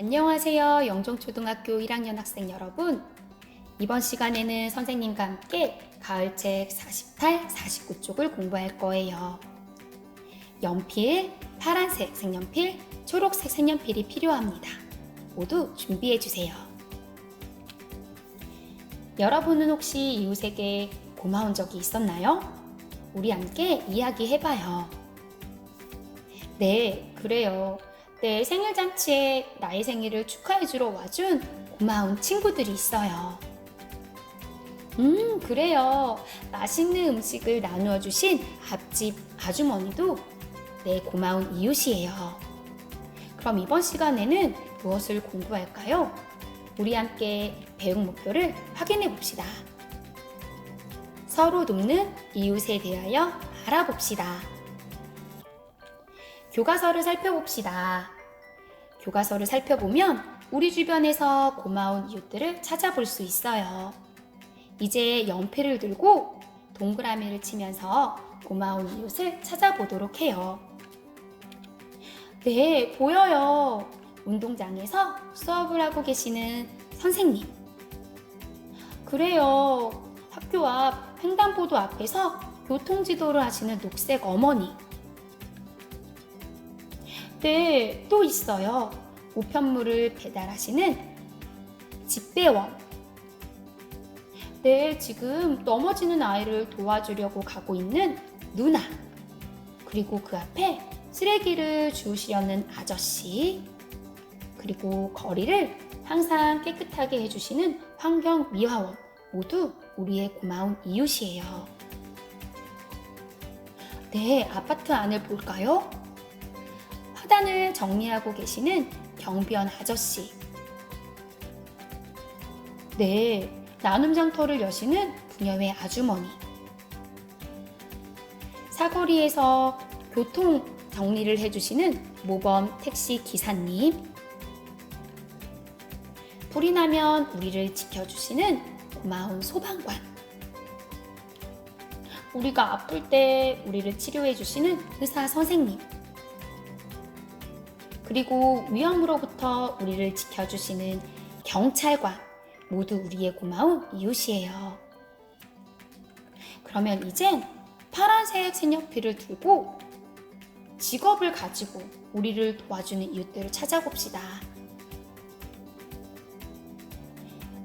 안녕하세요. 영종초등학교 1학년 학생 여러분. 이번 시간에는 선생님과 함께 가을책 48, 49쪽을 공부할 거예요. 연필, 파란색 색연필, 초록색 색연필이 필요합니다. 모두 준비해 주세요. 여러분은 혹시 이웃에게 고마운 적이 있었나요? 우리 함께 이야기해 봐요. 네, 그래요. 내 생일 잔치에 나의 생일을 축하해주러 와준 고마운 친구들이 있어요. 음, 그래요. 맛있는 음식을 나누어 주신 앞집 아주머니도 내 고마운 이웃이에요. 그럼 이번 시간에는 무엇을 공부할까요? 우리 함께 배움 목표를 확인해 봅시다. 서로 돕는 이웃에 대하여 알아봅시다. 교과서를 살펴봅시다. 교과서를 살펴보면 우리 주변에서 고마운 이웃들을 찾아볼 수 있어요. 이제 연필을 들고 동그라미를 치면서 고마운 이웃을 찾아보도록 해요. 네, 보여요. 운동장에서 수업을 하고 계시는 선생님. 그래요. 학교 앞 횡단보도 앞에서 교통지도를 하시는 녹색 어머니. 네, 또 있어요. 우편물을 배달하시는 집배원. 네, 지금 넘어지는 아이를 도와주려고 가고 있는 누나. 그리고 그 앞에 쓰레기를 주우시려는 아저씨. 그리고 거리를 항상 깨끗하게 해주시는 환경미화원. 모두 우리의 고마운 이웃이에요. 네, 아파트 안을 볼까요? 화단을 정리하고 계시는 경비원 아저씨. 네, 나눔 장터를 여시는 부녀회 아주머니. 사거리에서 교통 정리를 해주시는 모범 택시 기사님. 불이 나면 우리를 지켜주시는 고마운 소방관. 우리가 아플 때 우리를 치료해주시는 의사 선생님. 그리고 위험으로부터 우리를 지켜주시는 경찰관 모두 우리의 고마운 이웃이에요. 그러면 이젠 파란색 색연필을 들고 직업을 가지고 우리를 도와주는 이웃들을 찾아봅시다.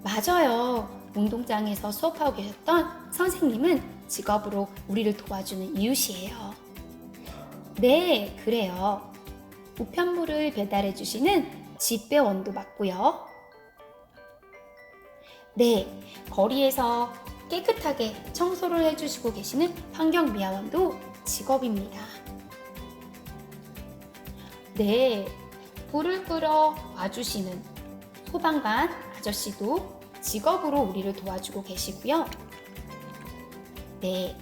맞아요. 운동장에서 수업하고 계셨던 선생님은 직업으로 우리를 도와주는 이웃이에요. 네, 그래요. 우편물을 배달해 주시는 집배원도 맞고요. 네, 거리에서 깨끗하게 청소를 해주시고 계시는 환경미화원도 직업입니다. 네, 불을 끌어 와주시는 소방관 아저씨도 직업으로 우리를 도와주고 계시고요. 네,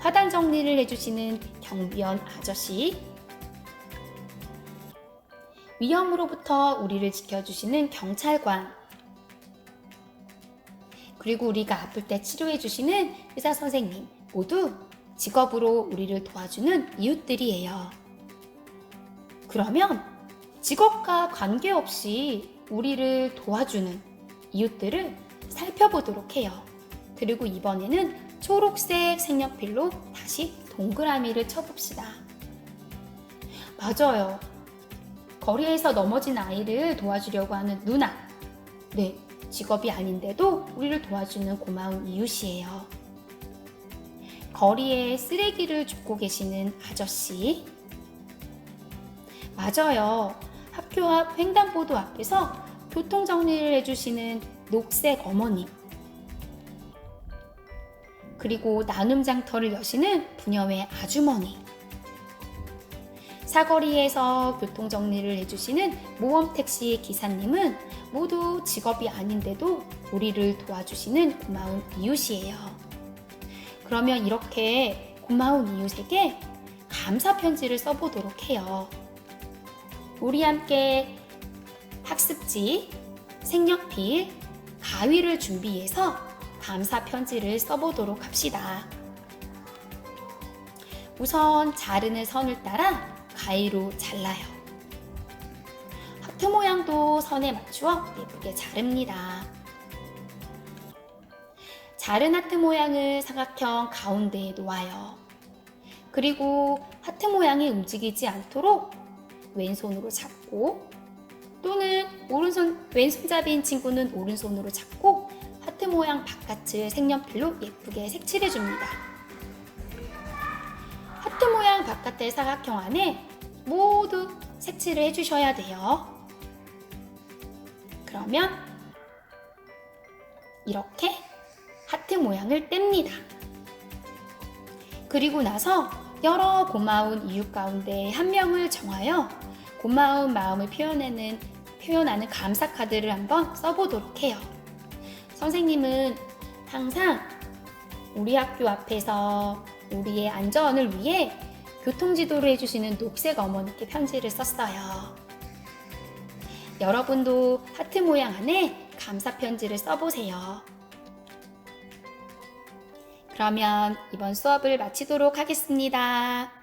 화단 정리를 해주시는 경비원 아저씨, 위험으로부터 우리를 지켜주시는 경찰관, 그리고 우리가 아플 때 치료해주시는 의사 선생님, 모두 직업으로 우리를 도와주는 이웃들이에요. 그러면 직업과 관계없이 우리를 도와주는 이웃들을 살펴보도록 해요. 그리고 이번에는 초록색 색연필로 다시 동그라미를 쳐봅시다. 맞아요. 거리에서 넘어진 아이를 도와주려고 하는 누나. 네, 직업이 아닌데도 우리를 도와주는 고마운 이웃이에요. 거리에 쓰레기를 줍고 계시는 아저씨. 맞아요. 학교 앞 횡단보도 앞에서 교통 정리를 해주시는 녹색 어머님. 그리고 나눔 장터를 여시는 부녀회 아주머니. 사거리에서 교통 정리를 해주시는 모험 택시 기사님은 모두 직업이 아닌데도 우리를 도와주시는 고마운 이웃이에요. 그러면 이렇게 고마운 이웃에게 감사 편지를 써보도록 해요. 우리 함께 학습지, 색연필, 가위를 준비해서 감사 편지를 써보도록 합시다. 우선 자르는 선을 따라 가위로 잘라요. 하트 모양도 선에 맞추어 예쁘게 자릅니다. 자른 하트 모양을 사각형 가운데에 놓아요. 그리고 하트 모양이 움직이지 않도록 왼손으로 잡고 또는 오른손 왼손잡이인 친구는 오른손으로 잡고 하트 모양 바깥을 색연필로 예쁘게 색칠해 줍니다. 바깥의 사각형 안에 모두 색칠을 해주셔야 돼요. 그러면 이렇게 하트 모양을 뗍니다. 그리고 나서 여러 고마운 이웃 가운데 한 명을 정하여 고마운 마음을 표현하는, 표현하는 감사 카드를 한번 써보도록 해요. 선생님은 항상 우리 학교 앞에서 우리의 안전을 위해 교통지도를 해주시는 녹색 어머니께 편지를 썼어요. 여러분도 하트 모양 안에 감사 편지를 써보세요. 그러면 이번 수업을 마치도록 하겠습니다.